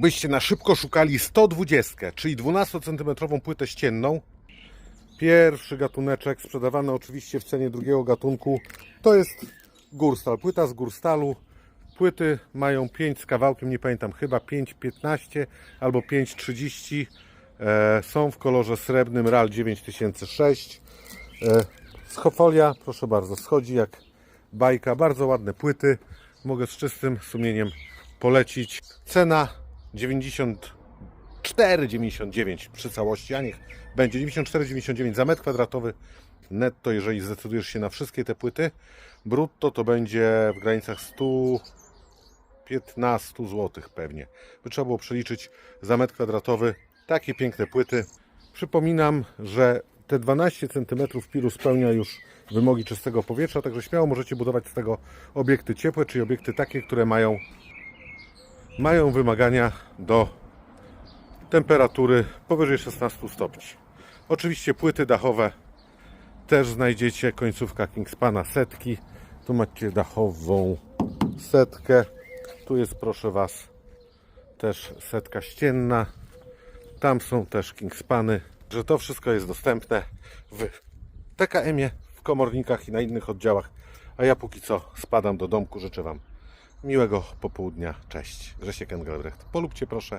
Byście na szybko szukali 120, czyli 12 cm płytę ścienną. Pierwszy gatuneczek, sprzedawany oczywiście w cenie drugiego gatunku, to jest Górstal. Płyta z Górstalu. Płyty mają 5 z kawałkiem, nie pamiętam, chyba 5,15 albo 5,30. E, są w kolorze srebrnym RAL 9006. E, schofolia, proszę bardzo, schodzi jak bajka. Bardzo ładne płyty. Mogę z czystym sumieniem polecić. Cena 94,99 przy całości, a niech będzie 94,99 za metr kwadratowy netto, jeżeli zdecydujesz się na wszystkie te płyty. Brutto to będzie w granicach 115 zł pewnie. By trzeba było przeliczyć za metr kwadratowy takie piękne płyty. Przypominam, że te 12 cm pilu spełnia już wymogi czystego powietrza, także śmiało możecie budować z tego obiekty ciepłe, czyli obiekty takie, które mają, mają wymagania do temperatury powyżej 16 stopni. Oczywiście płyty dachowe też znajdziecie, końcówka Kingspana setki. Tu macie dachową setkę. Tu jest proszę Was też setka ścienna. Tam są też Kingspany. Że to wszystko jest dostępne w TKM-ie, w komornikach i na innych oddziałach. A ja póki co spadam do domku. Życzę Wam miłego popołudnia. Cześć. Grzesiek Engelbrecht. Polubcie proszę